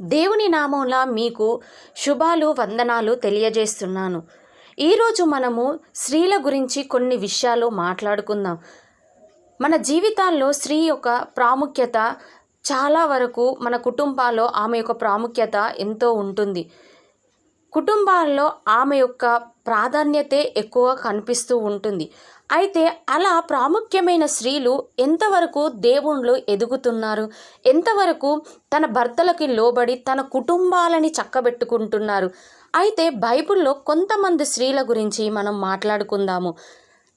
దేవుని నామంలా మీకు శుభాలు వందనాలు తెలియజేస్తున్నాను. ఈరోజు మనము స్త్రీల గురించి కొన్ని విషయాలు మాట్లాడుకుందాం. మన జీవితాల్లో స్త్రీ యొక్క ప్రాముఖ్యత చాలా వరకు మన కుటుంబాల్లో ఆమె యొక్క ప్రాముఖ్యత ఎంతో ఉంటుంది. కుటుంబాల్లో ఆమె యొక్క ప్రాధాన్యతే ఎక్కువ కనిపిస్తూ ఉంటుంది. అయితే అలా ప్రాముఖ్యమైన స్త్రీలు ఎంతవరకు దేవుళ్ళు ఎదుగుతున్నారు? ఎంతవరకు తన భర్తలకి లోబడి తన కుటుంబాలని చక్కబెట్టుకుంటున్నారు? అయితే బైబిల్లో కొంతమంది స్త్రీల గురించి మనం మాట్లాడుకుందాము.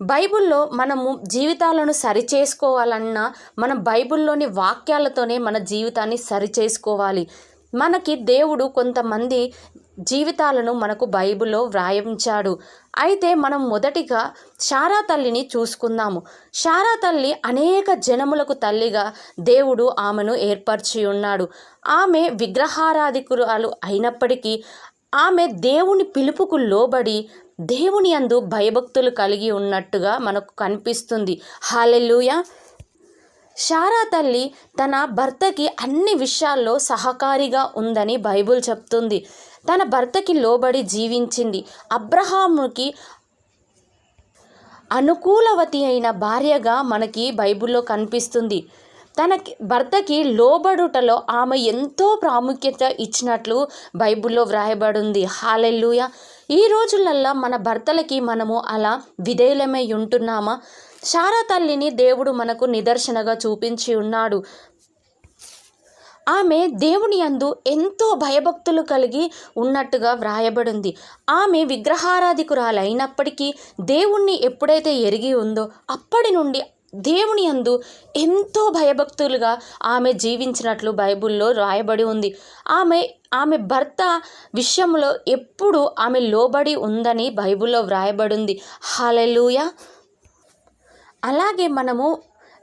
బైబిల్లో మనము జీవితాలను సరిచేసుకోవాలన్నా మనం బైబిల్లోని వాక్యాలతోనే మన జీవితాన్ని సరిచేసుకోవాలి. మనకి దేవుడు కొంతమంది జీవితాలను మనకు బైబిల్లో వ్రాయించాడు. అయితే మనం మొదటిగా శారా తల్లిని చూసుకుందాము. శారా తల్లి అనేక జనములకు తల్లిగా దేవుడు ఆమెను ఏర్పరిచి ఉన్నాడు ఆమె విగ్రహారాధికురాలు అయినప్పటికీ ఆమె దేవుని పిలుపుకు లోబడి దేవుని అందు భయభక్తులు కలిగి ఉన్నట్టుగా మనకు కనిపిస్తుంది. హాలెల్లుయా! శారా తల్లి తన భర్తకి అన్ని విషయాల్లో సహకారిగా ఉందని బైబుల్ చెప్తుంది. తన భర్తకి లోబడి జీవించింది. అబ్రహాముకి అనుకూలవతి అయిన భార్యగా మనకి బైబిల్లో కనిపిస్తుంది. తన భర్తకి లోబడుటలో ఆమె ఎంతో ప్రాముఖ్యత ఇచ్చినట్లు బైబిల్లో వ్రాయబడింది. హాలెల్లుయ ఈ రోజులల్లో మన భర్తలకి మనము అలా విధేయులమై ఉంటున్నామా? శారా తల్లిని దేవుడు మనకు నిదర్శనగా చూపించి ఉన్నాడు. ఆమె దేవుని యందు ఎంతో భయభక్తులు కలిగి ఉన్నట్టుగా వ్రాయబడింది. ఆమె విగ్రహారాధికురాలైనప్పటికీ దేవుణ్ణి ఎప్పుడైతే ఎరిగి ఉందో అప్పటి నుండి దేవుని యందు ఎంతో భయభక్తులుగా ఆమె జీవించినట్లు బైబిల్లో రాయబడి ఉంది. ఆమె ఆమె భర్త విషయంలో ఎప్పుడు ఆమె లోబడి ఉందని బైబిల్లో వ్రాయబడింది. హలలుయ అలాగే మనము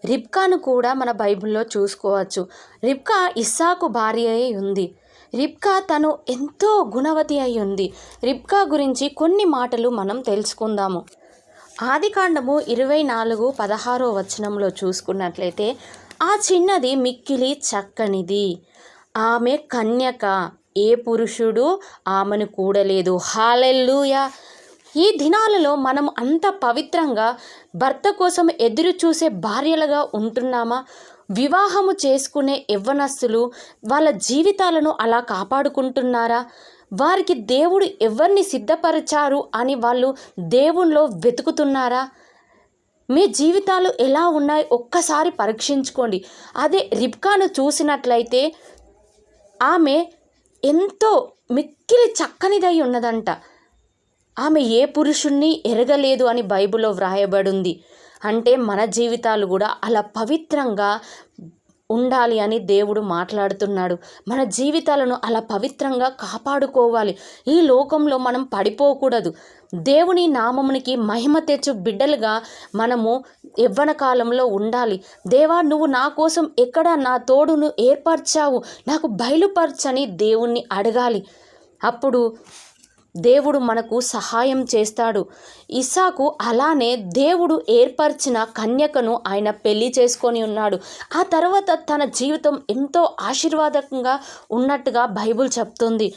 రిబ్కాను కూడా మన బైబిల్లో చూసుకోవచ్చు. రిబ్కా ఇస్సాకు భార్య అయి ఉంది. రిబ్కా తను ఎంతో గుణవతి అయి ఉంది. రిబ్కా గురించి కొన్ని మాటలు మనం తెలుసుకుందాము. ఆదికాండము ఇరవై నాలుగు పదహారో వచనంలో చూసుకున్నట్లయితే ఆ చిన్నది మిక్కిలి చక్కనిది. ఆమె కన్యక. ఏ పురుషుడు ఆమెను కూడలేదు. హాలెల్లుయా! ఈ దినాలలో మనం అంత పవిత్రంగా భర్త కోసం ఎదురు చూసే భార్యలుగా ఉంటున్నామా? వివాహము చేసుకునే యవ్వనస్తులు వాళ్ళ జీవితాలను అలా కాపాడుకుంటున్నారా? వారికి దేవుడు ఎవరిని సిద్ధపరిచారు అని వాళ్ళు దేవుణ్ణిలో వెతుకుతున్నారా? మీ జీవితాలు ఎలా ఉన్నాయి? ఒక్కసారి పరీక్షించుకోండి. అదే రిబ్కాను చూసినట్లయితే ఆమె ఎంతో మిక్కిలి చక్కనిదై ఉన్నదంట. ఆమె ఏ పురుషుణ్ణి ఎరగలేదు అని బైబిల్లో వ్రాయబడింది. అంటే మన జీవితాలు కూడా అలా పవిత్రంగా ఉండాలి అని దేవుడు మాట్లాడుతున్నాడు. మన జీవితాలను అలా పవిత్రంగా కాపాడుకోవాలి. ఈ లోకంలో మనం పడిపోకూడదు. దేవుని నామమునికి మహిమ తెచ్చు బిడ్డలుగా మనము యవ్వన కాలంలో ఉండాలి. దేవా నువ్వు నా కోసం ఎక్కడ నా తోడును ఏర్పరచావు? నాకు బయలుపరచని దేవుణ్ణి అడగాలి. అప్పుడు దేవుడు మనకు సహాయం చేస్తాడు. ఇసాకు అలానే దేవుడు ఏర్పరిచిన కన్యకను ఆయన పెళ్ళి చేసుకొని ఉన్నాడు. ఆ తర్వాత తన జీవితం ఎంతో ఆశీర్వాదకంగా ఉన్నట్టుగా బైబుల్ చెప్తుంది.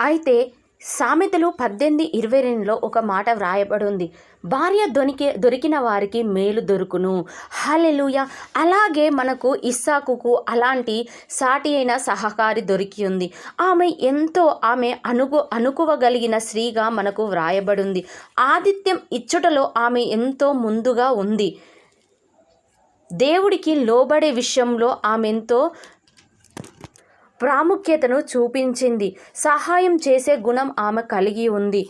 అయితే సామెతలు పద్దెనిమిది ఇరవై రెండులో ఒక మాట వ్రాయబడి ఉంది భార్య దొరికి దొరికిన వారికి మేలు దొరుకును. హలెలుయ అలాగే మనకు ఇస్సాకుకు అలాంటి సాటి అయిన సహకారి దొరికి ఉంది ఆమె ఎంతో ఆమె అనుకు అనుకువగలిగిన స్త్రీగా మనకు వ్రాయబడింది. ఆదిత్యం ఇచ్చుటలో ఆమె ఎంతో ముందుగా ఉంది. దేవుడికి లోబడే విషయంలో ఆమె ఎంతో ప్రాముఖ్యతను చూపించింది. సహాయం చేసే గుణం ఆమె కలిగి ఉంది.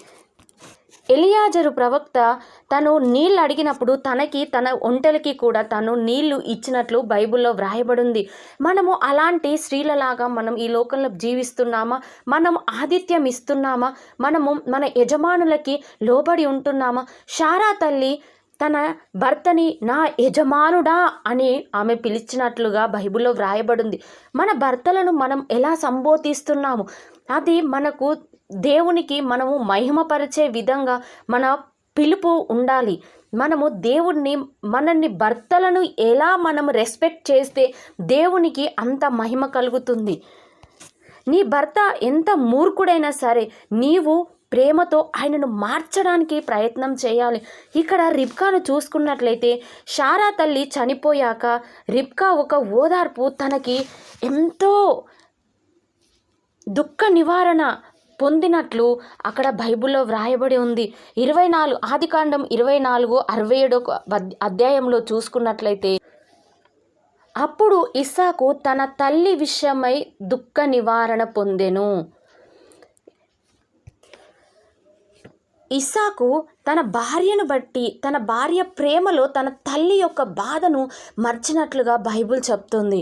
ఎలియాజరు ప్రవక్త తను నీళ్ళు అడిగినప్పుడు తనకి తన ఒంటెలకి కూడా తను నీళ్ళు ఇచ్చినట్లు బైబిల్లో వ్రాయబడింది. మనము అలాంటి స్త్రీలలాగా మనం ఈ లోకంలో జీవిస్తున్నామా? మనం ఆతిథ్యం ఇస్తున్నామా? మనము మన యజమానులకి లోబడి ఉంటున్నామా? శారా తల్లి తన భర్తని నా యజమానుడా అని ఆమె పిలిచినట్లుగా బైబిల్లో వ్రాయబడింది. మన భర్తలను మనం ఎలా సంబోధిస్తున్నాము? అది మనకు దేవునికి మనము మహిమపరిచే విధంగా మన పిలుపు ఉండాలి. మనము దేవుణ్ణి మనల్ని భర్తలను ఎలా మనము రెస్పెక్ట్ చేస్తే దేవునికి అంత మహిమ కలుగుతుంది. నీ భర్త ఎంత మూర్ఖుడైనా సరే నీవు ప్రేమతో ఆయనను మార్చడానికి ప్రయత్నం చేయాలి. ఇక్కడ రిబ్కాను చూసుకున్నట్లయితే షారా తల్లి చనిపోయాక రిబ్కా ఒక ఓదార్పు తనకి ఎంతో దుఃఖ నివారణ పొందినట్లు అక్కడ బైబిల్లో వ్రాయబడి ఉంది. ఇరవై నాలుగు ఆదికాండం ఇరవై నాలుగు అరవై ఏడో అధ్యాయంలో చూసుకున్నట్లయితే అప్పుడు ఇస్సాకు తన తల్లి విషయమై దుఃఖ నివారణ పొందెను. ఇస్సాకు తన భార్యను బట్టి తన భార్య ప్రేమలో తన తల్లి యొక్క బాధను మర్చినట్లుగా బైబిల్ చెప్తుంది.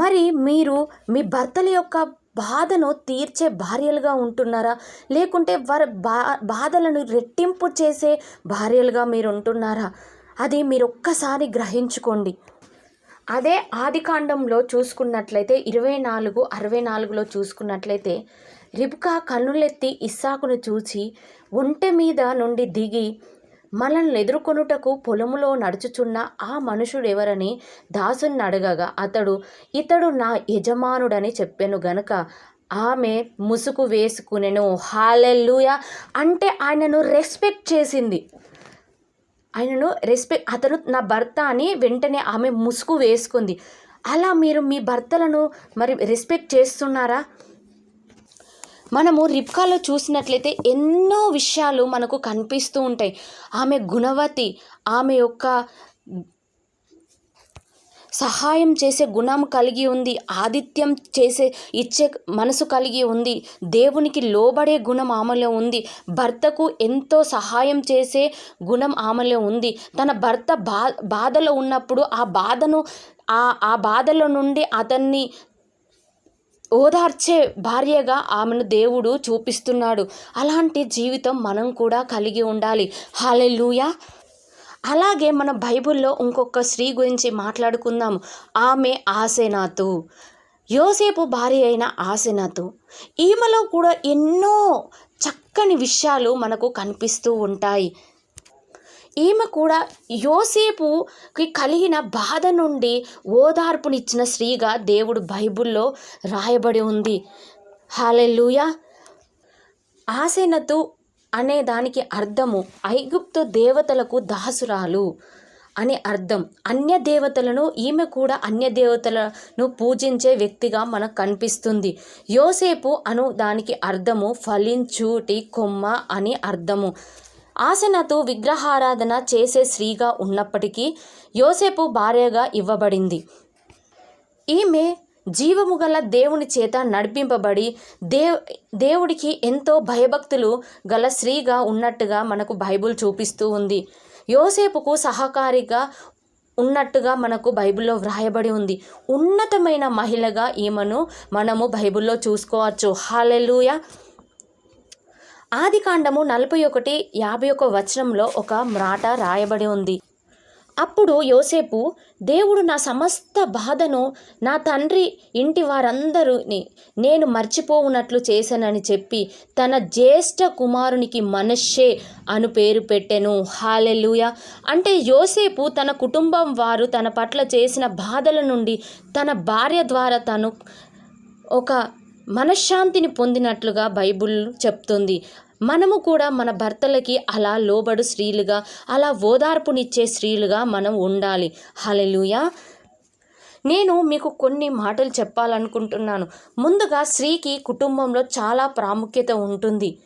మరి మీరు మీ భర్తల యొక్క బాధను తీర్చే భార్యలుగా ఉంటున్నారా? లేకుంటే వారి బా బాధలను రెట్టింపు చేసే భార్యలుగా మీరు ఉంటున్నారా? అది మీరు ఒక్కసారి గ్రహించుకోండి. అదే ఆదికాండంలో చూసుకున్నట్లయితే ఇరవై నాలుగు అరవై నాలుగులో చూసుకున్నట్లయితే రిబ్కా కన్నులెత్తి ఇస్సాకును చూచి ఒంటె మీద నుండి దిగి మనల్ని ఎదుర్కొనుటకు పొలములో నడుచుచున్న ఆ మనుషుడెవరని దాసుని అడగగా అతడు ఇతడు నా యజమానుడని చెప్పాను గనుక ఆమె ముసుగు వేసుకునేను. హాలెల్లుయ అంటే ఆయనను రెస్పెక్ట్ చేసింది. ఆయనను రెస్పెక్ట్ అతను నా భర్త అని వెంటనే ఆమె ముసుగు వేసుకుంది. అలా మీరు మీ భర్తలను మరి రెస్పెక్ట్ చేస్తున్నారా? మనము రిప్కాలో చూసినట్లయితే ఎన్నో విషయాలు మనకు కనిపిస్తూ ఉంటాయి. ఆమె గుణవతి ఆమె యొక్క సహాయం చేసే గుణం కలిగి ఉంది ఆదిత్యం చేసే ఇచ్చే మనసు కలిగి ఉంది దేవునికి లోబడే గుణం ఆమెలో ఉంది భర్తకు ఎంతో సహాయం చేసే గుణం ఆమెలో ఉంది. తన భర్త బా బాధలో ఉన్నప్పుడు ఆ బాధను ఆ ఆ బాధలో నుండి అతన్ని ఓదార్చే భార్యగా ఆమెను దేవుడు చూపిస్తున్నాడు. అలాంటి జీవితం మనం కూడా కలిగి ఉండాలి. హాలెలుయా అలాగే మన బైబిల్లో ఇంకొక స్త్రీ గురించి మాట్లాడుకుందాం. ఆమె ఆసెనాతు. యోసేపు భార్య అయిన ఆసెనాతు. ఈమెలో కూడా ఎన్నో చక్కని విషయాలు మనకు కనిపిస్తూ ఉంటాయి. ఈమె కూడా యోసేపుకి కలిగిన బాధ నుండి ఓదార్పునిచ్చిన స్త్రీగా దేవుడు బైబిల్లో రాయబడి ఉంది. హాలెల్లుయ! ఆసేనతు అనే దానికి అర్థము ఐగుప్తు దేవతలకు దాసురాలు అని అర్థం. అన్య దేవతలను ఈమె కూడా అన్య దేవతలను పూజించే వ్యక్తిగా మనకు కనిపిస్తుంది. యోసేపు అను దానికి అర్థము ఫలించుటి కొమ్మ అని అర్థము. ఆసనతో విగ్రహారాధన చేసే స్త్రీగా ఉన్నప్పటికీ యోసేపు భార్యగా ఇవ్వబడింది. ఈమె జీవము గల దేవుని చేత నడిపింపబడి దేవ్ దేవుడికి ఎంతో భయభక్తులు గల స్త్రీగా ఉన్నట్టుగా మనకు బైబుల్ చూపిస్తూ ఉంది. యోసేపుకు సహకారిగా ఉన్నట్టుగా మనకు బైబిల్లో వ్రాయబడి ఉంది. ఉన్నతమైన మహిళగా ఈమెను మనము బైబిల్లో చూసుకోవచ్చు. హాలెలుయా ఆది కాండము నలభై ఒకటి యాభై ఒక వచనంలో ఒక మ్రాట రాయబడి ఉంది. అప్పుడు యోసేపు దేవుడు నా సమస్త బాధను నా తండ్రి ఇంటి వారందరూని నేను మర్చిపోవునట్లు చేశానని చెప్పి తన జ్యేష్ఠ కుమారునికి మనషే అను పేరు పెట్టెను. హాలెలుయ. అంటే యోసేపు తన కుటుంబం వారు తన పట్ల చేసిన బాధల నుండి తన భార్య ద్వారా తను ఒక మనశ్శాంతిని పొందినట్లుగా బైబుల్ చెప్తుంది. మనము కూడా మన భర్తలకి అలా లోబడు స్త్రీలుగా అలా ఓదార్పునిచ్చే స్త్రీలుగా మనం ఉండాలి. హలెలుయా నేను మీకు కొన్ని మాటలు చెప్పాలనుకుంటున్నాను. ముందుగా స్త్రీకి కుటుంబంలో చాలా ప్రాముఖ్యత ఉంటుంది.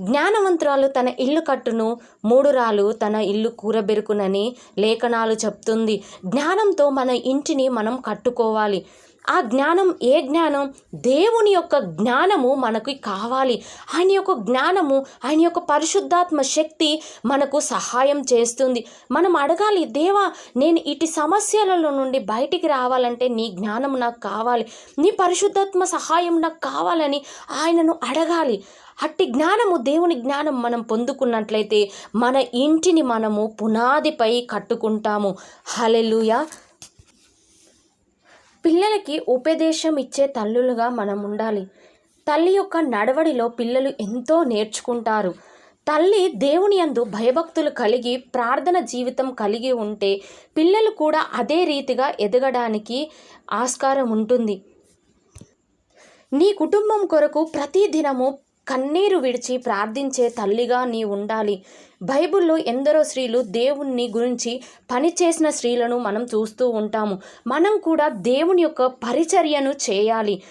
జ్ఞానవంతురాలు తన ఇల్లు కట్టును మూడు రాలు తన ఇల్లు కూరబెరుకునని లేఖనాలు చెప్తుంది. జ్ఞానంతో మన ఇంటిని మనం కట్టుకోవాలి. ఆ జ్ఞానం ఏ జ్ఞానం? దేవుని యొక్క జ్ఞానము మనకి కావాలి. ఆయన యొక్క జ్ఞానము ఆయన యొక్క పరిశుద్ధాత్మ శక్తి మనకు సహాయం చేస్తుంది. మనం అడగాలి దేవా నేను ఇటు సమస్యలలో నుండి బయటికి రావాలంటే నీ జ్ఞానం నాకు కావాలి. నీ పరిశుద్ధాత్మ సహాయం నాకు కావాలని ఆయనను అడగాలి. అట్టి జ్ఞానము దేవుని జ్ఞానం మనం పొందుకున్నట్లయితే మన ఇంటిని మనము పునాదిపై కట్టుకుంటాము. హలెలుయా పిల్లలకి ఉపదేశం ఇచ్చే తల్లులుగా మనం ఉండాలి. తల్లి యొక్క నడవడిలో పిల్లలు ఎంతో నేర్చుకుంటారు. తల్లి దేవుని యందు భయభక్తులు కలిగి ప్రార్థన జీవితం కలిగి ఉంటే పిల్లలు కూడా అదే రీతిగా ఎదగడానికి ఆస్కారం ఉంటుంది. నీ కుటుంబం కొరకు ప్రతి దినము కన్నీరు విడిచి ప్రార్థించే తల్లిగా నీ ఉండాలి బైబిల్లో ఎందరో స్త్రీలు దేవుణ్ణి గురించి పనిచేసిన స్త్రీలను మనం చూస్తూ ఉంటాము. మనం కూడా దేవుని యొక్క పరిచర్యను చేయాలి.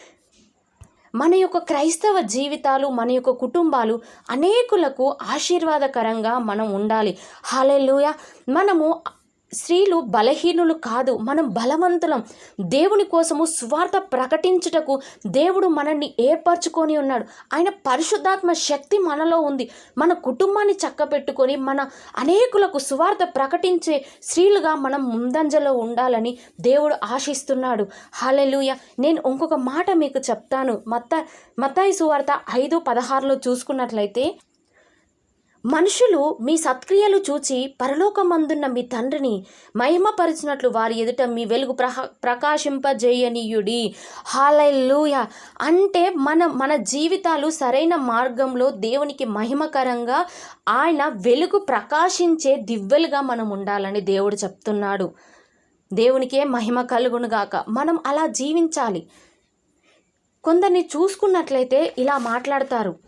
మన యొక్క క్రైస్తవ జీవితాలు మన యొక్క కుటుంబాలు అనేకులకు ఆశీర్వాదకరంగా మనం ఉండాలి. హాలెలుయ మనము స్త్రీలు బలహీనులు కాదు మనం బలవంతులం. దేవుని కోసము స్వార్థ ప్రకటించుటకు దేవుడు మనల్ని ఏర్పరచుకొని ఉన్నాడు. ఆయన పరిశుద్ధాత్మ శక్తి మనలో ఉంది. మన కుటుంబాన్ని చక్కపెట్టుకొని మన అనేకులకు స్వార్థ ప్రకటించే స్త్రీలుగా మనం ముందంజలో ఉండాలని దేవుడు ఆశిస్తున్నాడు. హాలెలుయ నేను ఇంకొక మాట మీకు చెప్తాను. మత్త మత్తాయి సువార్త ఐదు పదహారులో చూసుకున్నట్లయితే మనుషులు మీ సత్క్రియలు చూచి పరలోకమందున్న మీ తండ్రిని మహిమపరిచినట్లు వారి ఎదుట మీ వెలుగు ప్రహ ప్రకాశింపజేయనీయుడి. హాలూయ అంటే మన మన జీవితాలు సరైన మార్గంలో దేవునికి మహిమకరంగా ఆయన వెలుగు ప్రకాశించే దివ్వెలుగా మనం ఉండాలని దేవుడు చెప్తున్నాడు. దేవునికే మహిమ కలుగునుగాక మనం అలా జీవించాలి. కొందరిని చూసుకున్నట్లయితే ఇలా మాట్లాడతారు.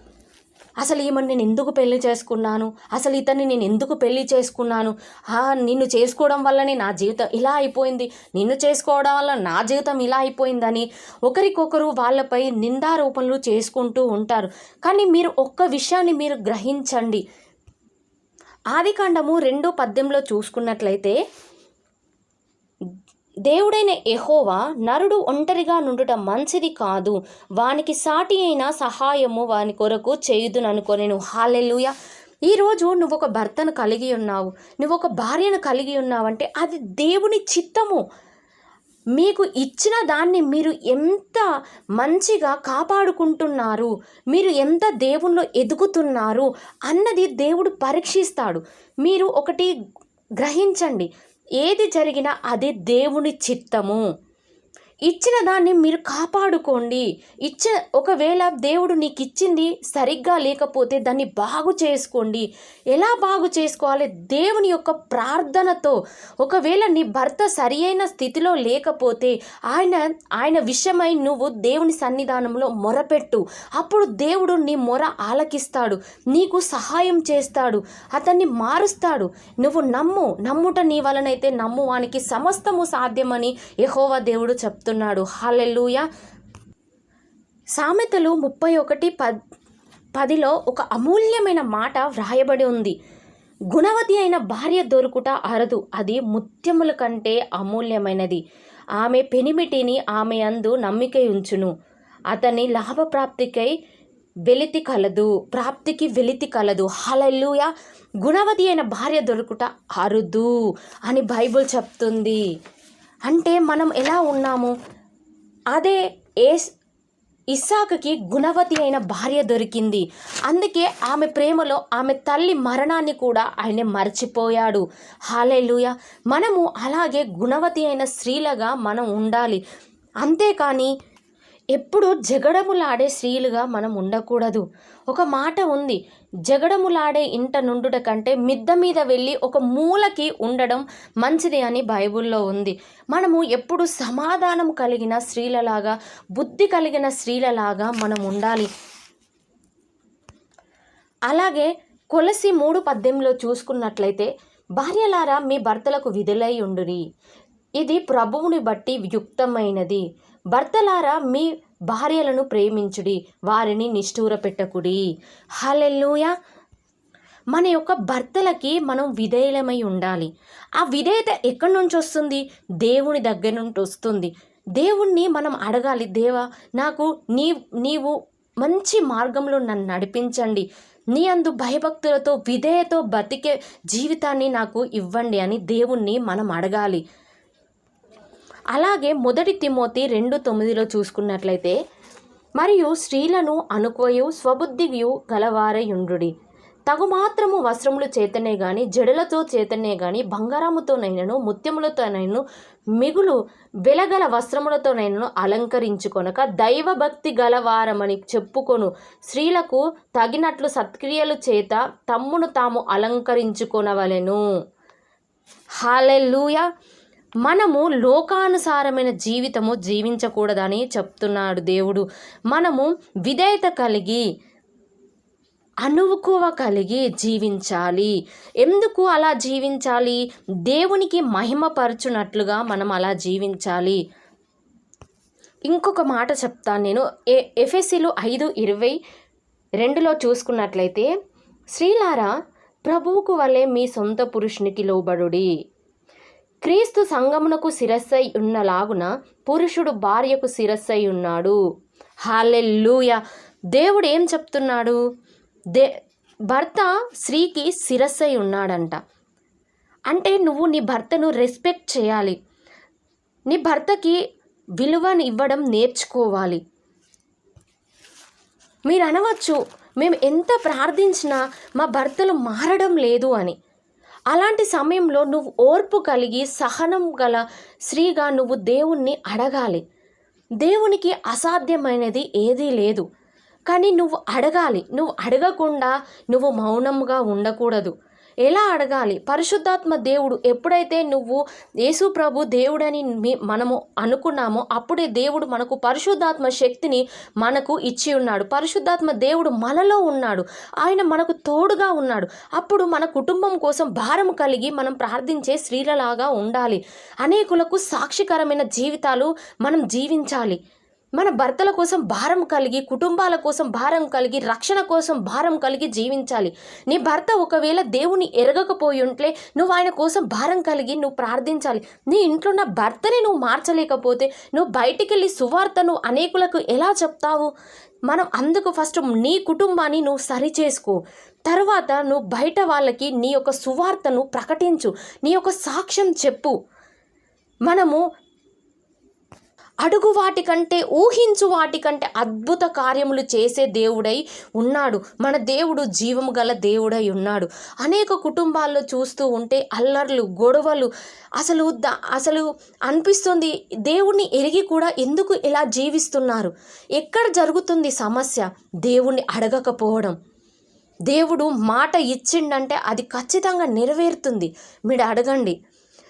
అసలు ఈమెను నేను ఎందుకు పెళ్ళి చేసుకున్నాను? అసలు ఇతన్ని నేను ఎందుకు పెళ్ళి చేసుకున్నాను? నిన్ను చేసుకోవడం వల్లనే నా జీవితం ఇలా అయిపోయింది. నిన్ను చేసుకోవడం వల్ల నా జీవితం ఇలా అయిపోయిందని ఒకరికొకరు వాళ్ళపై నిందారోపణలు చేసుకుంటూ ఉంటారు. కానీ మీరు ఒక్క విషయాన్ని మీరు గ్రహించండి. ఆదికాండము రెండో పద్యంలో చూసుకున్నట్లయితే దేవుడైన ఎహోవా నరుడు ఒంటరిగా నుండుట మంచిది కాదు. వానికి సాటి అయిన సహాయము వాని కొరకు చేయుదుననుకొనెను హాలెలుయ ఈరోజు నువ్వు ఒక భర్తను కలిగి ఉన్నావు. నువ్వు ఒక భార్యను కలిగి ఉన్నావంటే అది దేవుని చిత్తము. మీకు ఇచ్చిన దాన్ని మీరు ఎంత మంచిగా కాపాడుకుంటున్నారు? మీరు ఎంత దేవుళ్ళు ఎదుగుతున్నారు? అన్నది దేవుడు పరీక్షిస్తాడు. మీరు ఒకటి గ్రహించండి. ఏది జరిగినా అది దేవుని చిత్తము. ఇచ్చిన దాన్ని మీరు కాపాడుకోండి. ఇచ్చ ఒకవేళ దేవుడు నీకు ఇచ్చింది సరిగ్గా లేకపోతే దాన్ని బాగు చేసుకోండి. ఎలా బాగు చేసుకోవాలి? దేవుని యొక్క ప్రార్థనతో. ఒకవేళ నీ భర్త సరి అయిన స్థితిలో లేకపోతే ఆయన ఆయన విషయమై నువ్వు దేవుని సన్నిధానంలో మొరపెట్టు. అప్పుడు దేవుడు నీ మొర ఆలకిస్తాడు. నీకు సహాయం చేస్తాడు. అతన్ని మారుస్తాడు. నువ్వు నమ్ము. నమ్ముట నీ వలనైతే నమ్ము వానికి సమస్తము సాధ్యమని యహోవా దేవుడు చెప్తున్నాడు. హాలెలూయ సామెతలు ముప్పై ఒకటి పద్ పదిలో ఒక అమూల్యమైన మాట వ్రాయబడి ఉంది. గుణవతి అయిన భార్య దొరుకుట అరదు. అది ముత్యముల కంటే అమూల్యమైనది. ఆమె పెనిమిటిని ఆమె అందు నమ్మిక ఉంచును. అతని లాభప్రాప్తికై వెలితి కలదు. ప్రాప్తికి వెలితి కలదు. హలెల్లుయ. గుణవతి అయిన భార్య దొరుకుట అరుదు అని బైబుల్ చెప్తుంది. అంటే మనం ఎలా ఉన్నాము? అదే ఏ ఇస్సాకుకి గుణవతి అయిన భార్య దొరికింది. అందుకే ఆమె ప్రేమలో ఆమె తల్లి మరణాన్ని కూడా ఆయన మర్చిపోయాడు. హాలేలుయ మనము అలాగే గుణవతి అయిన స్త్రీలుగా మనం ఉండాలి. అంతేకాని ఎప్పుడు జగడములాడే స్త్రీలుగా మనం ఉండకూడదు. ఒక మాట ఉంది జగడములాడే ఇంట నుండుట కంటే మిద్ద మీద వెళ్ళి ఒక మూలకి ఉండడం మంచిది అని బైబుల్లో ఉంది. మనము ఎప్పుడు సమాధానం కలిగిన స్త్రీలలాగా బుద్ధి కలిగిన స్త్రీలలాగా మనం ఉండాలి. అలాగే కొలసి మూడు పద్యంలో చూసుకున్నట్లయితే భార్యలారా మీ భర్తలకు విధులై ఉండురి. ఇది ప్రభువుని బట్టి యుక్తమైనది భర్తలారా మీ భార్యలను ప్రేమించుడి వారిని నిష్ఠూర పెట్టకుడి హలెల్లుయ! మన యొక్క భర్తలకి మనం విధేయులమై ఉండాలి. ఆ విధేయత ఎక్కడి నుంచి వస్తుంది? దేవుని దగ్గర నుండి వస్తుంది. దేవుణ్ణి మనం అడగాలి దేవా నాకు నీ నీవు మంచి మార్గంలో నన్ను నడిపించండి. నీ అందు భయభక్తులతో విధేయతో బతికే జీవితాన్ని నాకు ఇవ్వండి అని దేవుణ్ణి మనం అడగాలి. అలాగే మొదటి తిమోతి రెండు తొమ్మిదిలో చూసుకున్నట్లయితే మరియు స్త్రీలను అనుకోయు స్వబుద్ధియు గలవారయుండుడి. తగు మాత్రము వస్త్రములు చేతనే గాని జడలతో చేతనే గాని బంగారముతోనైనను ముత్యములతోనైనను మిగులు వెలగల వస్త్రములతోనైనను అలంకరించుకొనక దైవభక్తి గలవారమని చెప్పుకొను. స్త్రీలకు తగినట్లు సత్క్రియలు చేత తమ్మును తాము అలంకరించుకొనవలెను. హాలెల్లుయా మనము లోకానుసారమైన జీవితము జీవించకూడదని చెప్తున్నాడు దేవుడు. మనము విధేయత కలిగి అనువుకువ కలిగి జీవించాలి. ఎందుకు అలా జీవించాలి? దేవునికి మహిమపరచునట్లుగా మనం అలా జీవించాలి. ఇంకొక మాట చెప్తాను నేను. ఏ ఎఫ్ఎస్సీలు ఐదు ఇరవై రెండులో చూసుకున్నట్లయితే శ్రీలారా ప్రభువుకు వలె మీ సొంత పురుషునికి లోబడుడి. క్రీస్తు సంగమునకు శిరస్సై ఉన్నలాగున పురుషుడు భార్యకు శిరస్సై ఉన్నాడు. హాలెల్లుయ! దేవుడు ఏం చెప్తున్నాడు? దే భర్త స్త్రీకి శిరస్సై ఉన్నాడంట. అంటే నువ్వు నీ భర్తను రెస్పెక్ట్ చేయాలి. నీ భర్తకి విలువని ఇవ్వడం నేర్చుకోవాలి. మీరు అనవచ్చు మేము ఎంత ప్రార్థించినా మా భర్తలు మారడం లేదు అని. అలాంటి సమయంలో నువ్వు ఓర్పు కలిగి సహనం గల స్త్రీగా నువ్వు దేవుణ్ణి అడగాలి. దేవునికి అసాధ్యమైనది ఏదీ లేదు. కానీ నువ్వు అడగాలి. నువ్వు అడగకుండా నువ్వు మౌనంగా ఉండకూడదు. ఎలా అడగాలి? పరిశుద్ధాత్మ దేవుడు ఎప్పుడైతే నువ్వు యేసు ప్రభు దేవుడని మనము అనుకున్నామో అప్పుడే దేవుడు మనకు పరిశుద్ధాత్మ శక్తిని మనకు ఇచ్చి ఉన్నాడు. పరిశుద్ధాత్మ దేవుడు మనలో ఉన్నాడు. ఆయన మనకు తోడుగా ఉన్నాడు. అప్పుడు మన కుటుంబం కోసం భారం కలిగి మనం ప్రార్థించే స్త్రీలలాగా ఉండాలి. అనేకులకు సాక్షికరమైన జీవితాలు మనం జీవించాలి. మన భర్తల కోసం భారం కలిగి కుటుంబాల కోసం భారం కలిగి రక్షణ కోసం భారం కలిగి జీవించాలి. నీ భర్త ఒకవేళ దేవుని ఎరగకపోయి ఉంటే నువ్వు ఆయన కోసం భారం కలిగి నువ్వు ప్రార్థించాలి. నీ ఇంట్లో ఉన్న భర్తని నువ్వు మార్చలేకపోతే నువ్వు బయటికి వెళ్ళి సువార్తను అనేకులకు ఎలా చెప్తావు? మనం అందుకు ఫస్ట్ నీ కుటుంబాన్ని నువ్వు సరి చేసుకో తర్వాత నువ్వు బయట వాళ్ళకి నీ యొక్క సువార్తను ప్రకటించు. నీ యొక్క సాక్ష్యం చెప్పు. మనము అడుగు వాటికంటే ఊహించు వాటికంటే అద్భుత కార్యములు చేసే దేవుడై ఉన్నాడు. మన దేవుడు జీవము గల దేవుడై ఉన్నాడు. అనేక కుటుంబాల్లో చూస్తూ ఉంటే అల్లర్లు గొడవలు అసలు ద అసలు అనిపిస్తుంది దేవుణ్ణి ఎరిగి కూడా ఎందుకు ఇలా జీవిస్తున్నారు? ఎక్కడ జరుగుతుంది సమస్య? దేవుణ్ణి అడగకపోవడం. దేవుడు మాట ఇచ్చిండంటే అది ఖచ్చితంగా నెరవేరుతుంది. మీరు అడగండి.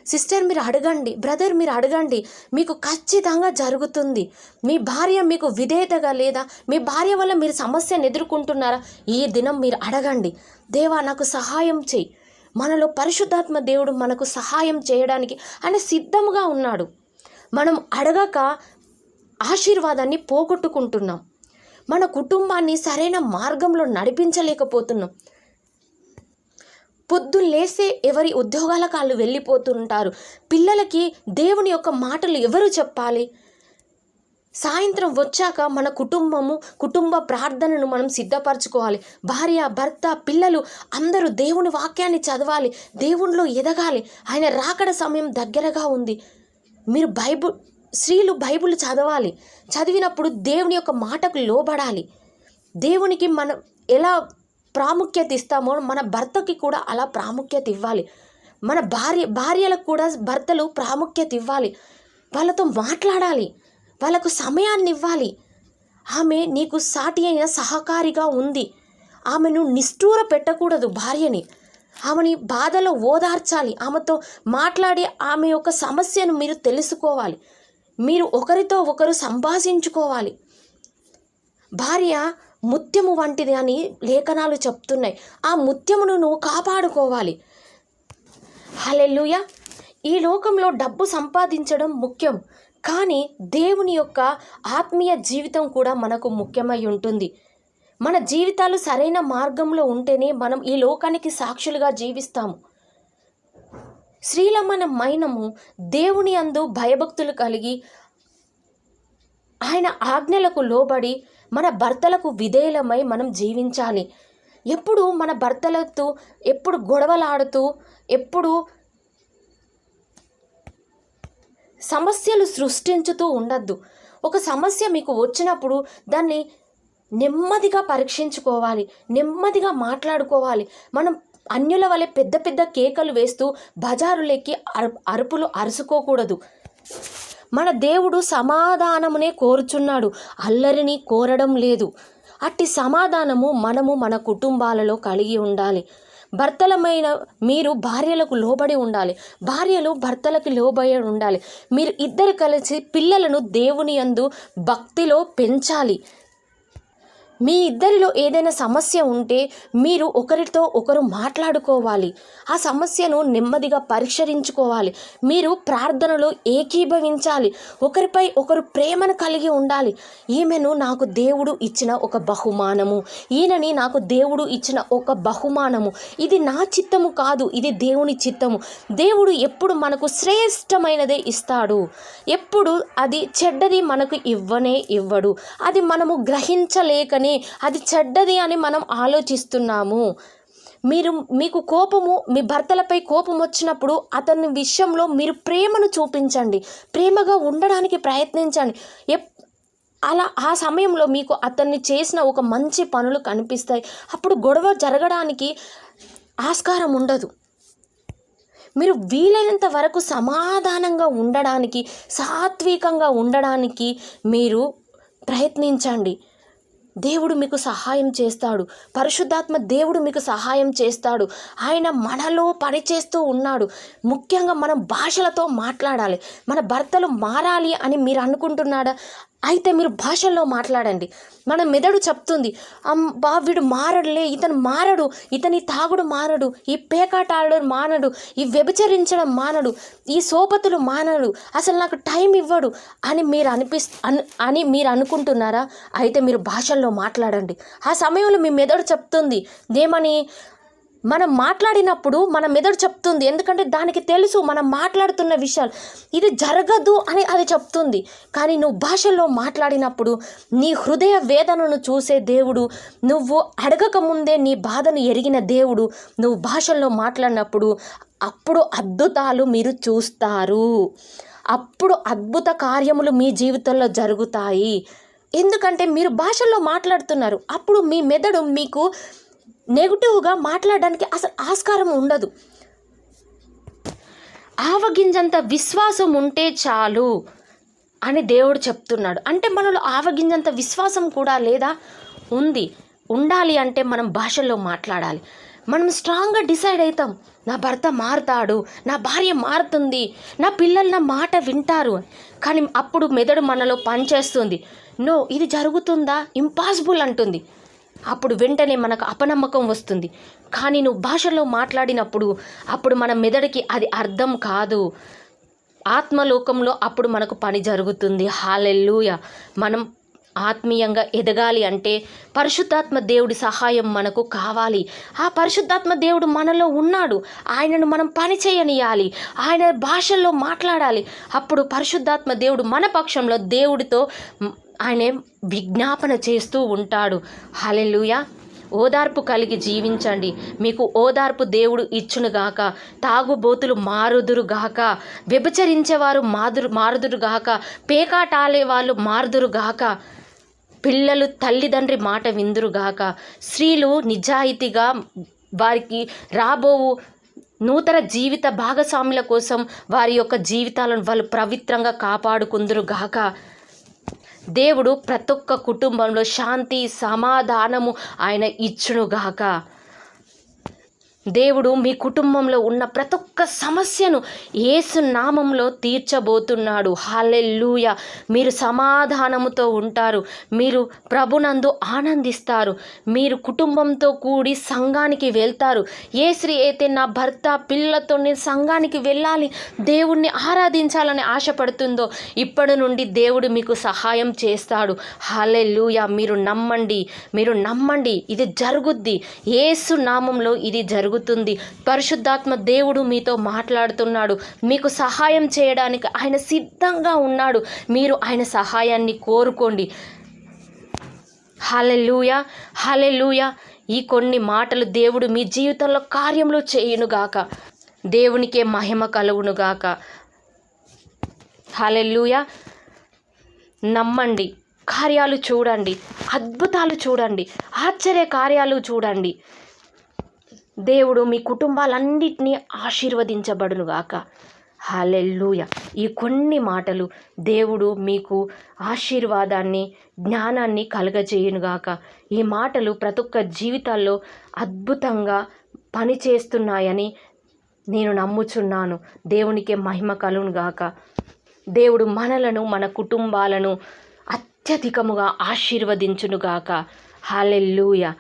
సిస్టర్ మీరు అడగండి బ్రదర్ మీరు అడగండి మీకు ఖచ్చితంగా జరుగుతుంది. మీ భార్య మీకు విధేయతగా లేదా? మీ భార్య వల్ల మీరు సమస్యను ఎదుర్కొంటున్నారా? ఈ దినం మీరు అడగండి. దేవా నాకు సహాయం చేయి. మనలో పరిశుద్ధాత్మ దేవుడు మనకు సహాయం చేయడానికి ఆయన సిద్ధంగా ఉన్నాడు. మనం అడగక ఆశీర్వాదాన్ని పోగొట్టుకుంటున్నాం. మన కుటుంబాన్ని సరైన మార్గంలో నడిపించలేకపోతున్నాం. పొద్దున్నేసే ఎవరి ఉద్యోగాలకు వాళ్ళు వెళ్ళిపోతుంటారు. పిల్లలకి దేవుని యొక్క మాటలు ఎవరు చెప్పాలి? సాయంత్రం వచ్చాక మన కుటుంబము కుటుంబ ప్రార్థనను మనం సిద్ధపరచుకోవాలి. భార్య భర్త పిల్లలు అందరూ దేవుని వాక్యాన్ని చదవాలి. దేవునిలో ఎదగాలి. ఆయన రాకడ సమయం దగ్గరగా ఉంది. మీరు బైబుల్ స్త్రీలు బైబిల్ చదవాలి. చదివినప్పుడు దేవుని యొక్క మాటకు లోబడాలి. దేవునికి మనం ఎలా ప్రాముఖ్యత ఇస్తామో మన భర్తకి కూడా అలా ప్రాముఖ్యత ఇవ్వాలి. మన భార్య భార్యలకు కూడా భర్తలు ప్రాముఖ్యత ఇవ్వాలి. వాళ్ళతో మాట్లాడాలి. వాళ్ళకు సమయాన్ని ఇవ్వాలి. ఆమె నీకు సాటి అయిన సహకారిగా ఉంది. ఆమెను నిష్ఠూర పెట్టకూడదు భార్యని. ఆమెని బాధలో ఓదార్చాలి. ఆమెతో మాట్లాడి ఆమె యొక్క సమస్యను మీరు తెలుసుకోవాలి. మీరు ఒకరితో ఒకరు సంభాషించుకోవాలి. భార్య ముత్యము వంటిది అని లేఖనాలు చెప్తున్నాయి. ఆ ముత్యమును నువ్వు కాపాడుకోవాలి. హలెల్లుయ. ఈ లోకంలో డబ్బు సంపాదించడం ముఖ్యం. కానీ దేవుని యొక్క ఆత్మీయ జీవితం కూడా మనకు ముఖ్యమై ఉంటుంది. మన జీవితాలు సరైన మార్గంలో ఉంటేనే మనం ఈ లోకానికి సాక్షులుగా జీవిస్తాము. శ్రీలమన మైనము దేవుని అందు భయభక్తులు కలిగి ఆయన ఆజ్ఞలకు లోబడి మన భర్తలకు విధేయులమై మనం జీవించాలి. ఎప్పుడు మన భర్తలతో ఎప్పుడు గొడవలాడుతూ ఎప్పుడు సమస్యలు సృష్టించుతూ ఉండద్దు. ఒక సమస్య మీకు వచ్చినప్పుడు దాన్ని నెమ్మదిగా పరీక్షించుకోవాలి నెమ్మదిగా మాట్లాడుకోవాలి. మనం అన్యుల వలె పెద్ద పెద్ద కేకలు వేస్తూ బజారులెక్కి అరు అరుపులు అరుసుకోకూడదు. మన దేవుడు సమాధానమునే కోరుచున్నాడు. అల్లరిని కోరడం లేదు. అట్టి సమాధానము మనము మన కుటుంబాలలో కలిగి ఉండాలి. భర్తలమైన మీరు భార్యలకు లోబడి ఉండాలి. భార్యలు భర్తలకు లోబడి ఉండాలి. మీరు ఇద్దరు కలిసి పిల్లలను దేవుని యందు భక్తిలో పెంచాలి. మీ ఇద్దరిలో ఏదైనా సమస్య ఉంటే మీరు ఒకరితో ఒకరు మాట్లాడుకోవాలి. ఆ సమస్యను నెమ్మదిగా పరిష్కరించుకోవాలి. మీరు ప్రార్థనలో ఏకీభవించాలి. ఒకరిపై ఒకరు ప్రేమను కలిగి ఉండాలి. ఈమెను నాకు దేవుడు ఇచ్చిన ఒక బహుమానము. ఈయనని నాకు దేవుడు ఇచ్చిన ఒక బహుమానము. ఇది నా చిత్తము కాదు ఇది దేవుని చిత్తము. దేవుడు ఎప్పుడు మనకు శ్రేష్టమైనదే ఇస్తాడు. ఎప్పుడు అది చెడ్డది మనకు ఇవ్వనే ఇవ్వడు. అది మనము గ్రహించలేకనే అది చెడ్డది అని మనం ఆలోచిస్తున్నాము. మీరు మీకు కోపము మీ భర్తలపై కోపం వచ్చినప్పుడు అతని విషయంలో మీరు ప్రేమను చూపించండి. ప్రేమగా ఉండడానికి ప్రయత్నించండి. ఎప్ అలా ఆ సమయంలో మీకు అతన్ని చేసిన ఒక మంచి పనులు కనిపిస్తాయి. అప్పుడు గొడవ జరగడానికి ఆస్కారం ఉండదు. మీరు వీలైనంత వరకు సమాధానంగా ఉండడానికి సాత్వికంగా ఉండడానికి మీరు ప్రయత్నించండి. దేవుడు మీకు సహాయం చేస్తాడు. పరిశుద్ధాత్మ దేవుడు మీకు సహాయం చేస్తాడు. ఆయన మనలో పనిచేస్తూ ఉన్నాడు. ముఖ్యంగా మనం భాషలతో మాట్లాడాలి. మన భర్తలు మారాలి అని మీరు అనుకుంటున్నాడా అయితే మీరు భాషల్లో మాట్లాడండి. మన మెదడు చెప్తుంది బా వీడు మారడులే ఇతను మారడు ఇతని తాగుడు మానడు ఈ పేకాట ఆడడం మానడు ఈ వ్యభిచరించడం మానడు ఈ సోపతులు మానడు అసలు నాకు టైం ఇవ్వడు అని మీరు అనిపిస్ అని మీరు అనుకుంటున్నారా? అయితే మీరు భాషల్లో మాట్లాడండి. ఆ సమయంలో మీ మెదడు చెప్తుంది ఏమని మనం మాట్లాడినప్పుడు మన మెదడు చెప్తుంది. ఎందుకంటే దానికి తెలుసు మనం మాట్లాడుతున్న విషయాలు. ఇది జరగదు అని అది చెప్తుంది. కానీ నువ్వు భాషల్లో మాట్లాడినప్పుడు నీ హృదయ వేదనను చూసే దేవుడు నువ్వు అడగక ముందే నీ బాధను ఎరిగిన దేవుడు నువ్వు భాషల్లో మాట్లాడినప్పుడు అప్పుడు అద్భుతాలు మీరు చూస్తారు. అప్పుడు అద్భుత కార్యములు మీ జీవితంలో జరుగుతాయి. ఎందుకంటే మీరు భాషల్లో మాట్లాడుతున్నారు. అప్పుడు మీ మెదడు మీకు నెగిటివ్గా మాట్లాడడానికి అసలు ఆస్కారం ఉండదు. ఆవగింజంత విశ్వాసం ఉంటే చాలు అని దేవుడు చెప్తున్నాడు. అంటే మనలో ఆవగింజంత విశ్వాసం కూడా లేదా? ఉంది. ఉండాలి అంటే మనం భాషల్లో మాట్లాడాలి. మనం స్ట్రాంగ్గా డిసైడ్ అవుతాం నా భర్త మారుతాడు నా భార్య మారుతుంది నా పిల్లలు నా మాట వింటారు. కానీ అప్పుడు మెదడు మనలో పనిచేస్తుంది. నో ఇది జరుగుతుందా? ఇంపాసిబుల్ అంటుంది. అప్పుడు వెంటనే మనకు అపనమ్మకం వస్తుంది. కానీ నువ్వు భాషలో మాట్లాడినప్పుడు అప్పుడు మన మెదడుకి అది అర్థం కాదు. ఆత్మలోకంలో అప్పుడు మనకు పని జరుగుతుంది. హాలెల్లుయ. మనం ఆత్మీయంగా ఎదగాలి అంటే పరిశుద్ధాత్మ దేవుడి సహాయం మనకు కావాలి. ఆ పరిశుద్ధాత్మ దేవుడు మనలో ఉన్నాడు. ఆయనను మనం పని చేయనియాలి. ఆయన భాషల్లో మాట్లాడాలి. అప్పుడు పరిశుద్ధాత్మ దేవుడు మన పక్షంలో దేవుడితో ఆయన విజ్ఞాపన చేస్తూ ఉంటాడు. హలెలుయ ఓదార్పు కలిగి జీవించండి. మీకు ఓదార్పు దేవుడు ఇచ్చునుగాక తాగుబోతులు మారుదురుగాక వ్యభిచరించేవారు మాదురు మారుదురుగాక పేకాటాలే వాళ్ళు మారుదురుగాక పిల్లలు తల్లిదండ్రి మాట విందురుగాక స్త్రీలు నిజాయితీగా వారికి రాబోవు నూతన జీవిత భాగస్వాముల కోసం వారి యొక్క జీవితాలను వాళ్ళు పవిత్రంగా కాపాడుకుందురుగాక దేవుడు ప్రతి ఒక్క కుటుంబంలో శాంతి సమాధానము ఆయన ఇచ్చునుగాక దేవుడు మీ కుటుంబంలో ఉన్న ప్రతి ఒక్క సమస్యను ఏసు నామంలో తీర్చబోతున్నాడు. హాలెల్లుయ. మీరు సమాధానముతో ఉంటారు. మీరు ప్రభునందు ఆనందిస్తారు. మీరు కుటుంబంతో కూడి సంఘానికి వెళ్తారు. ఏ స్త్రీ అయితే నా భర్త పిల్లలతో నేను సంఘానికి వెళ్ళాలి దేవుణ్ణి ఆరాధించాలని ఆశపడుతుందో ఇప్పటి నుండి దేవుడు మీకు సహాయం చేస్తాడు. హాలెల్లుయ. మీరు నమ్మండి. మీరు నమ్మండి. ఇది జరుగుద్ది. ఏసు నామంలో ఇది జరుగుతుంది జరుగుతుంది. పరిశుద్ధాత్మ దేవుడు మీతో మాట్లాడుతున్నాడు. మీకు సహాయం చేయడానికి ఆయన సిద్ధంగా ఉన్నాడు. మీరు ఆయన సహాయాన్ని కోరుకోండి. హలెలుయ హలెలుయ ఈ కొన్ని మాటలు దేవుడు మీ జీవితంలో కార్యంలో చేయునుగాక. దేవునికే మహిమ కలుగునుగాక. హలెలుయ నమ్మండి. కార్యాలు చూడండి. అద్భుతాలు చూడండి. ఆశ్చర్య కార్యాలు చూడండి. దేవుడు మీ కుటుంబాలన్నిటినీ ఆశీర్వదించబడునుగాక. హాలెల్లుయ. ఈ కొన్ని మాటలు దేవుడు మీకు ఆశీర్వాదాన్ని జ్ఞానాన్ని కలగజేయునుగాక. ఈ మాటలు ప్రతి ఒక్క జీవితాల్లో అద్భుతంగా పనిచేస్తున్నాయని నేను నమ్ముచున్నాను. దేవునికే మహిమ కలుగునుగాక. దేవుడు మనలను మన కుటుంబాలను అత్యధికముగా ఆశీర్వదించునుగాక. హాలెల్లుయ.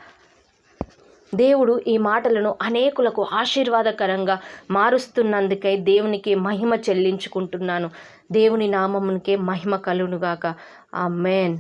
దేవుడు ఈ మాటలను అనేకులకు ఆశీర్వాదకరంగా మారుస్తున్నందుకై దేవునికి మహిమ చెల్లించుకుంటున్నాను. దేవుని నామమునికే మహిమ కలుగునుగాక. ఆ మేన్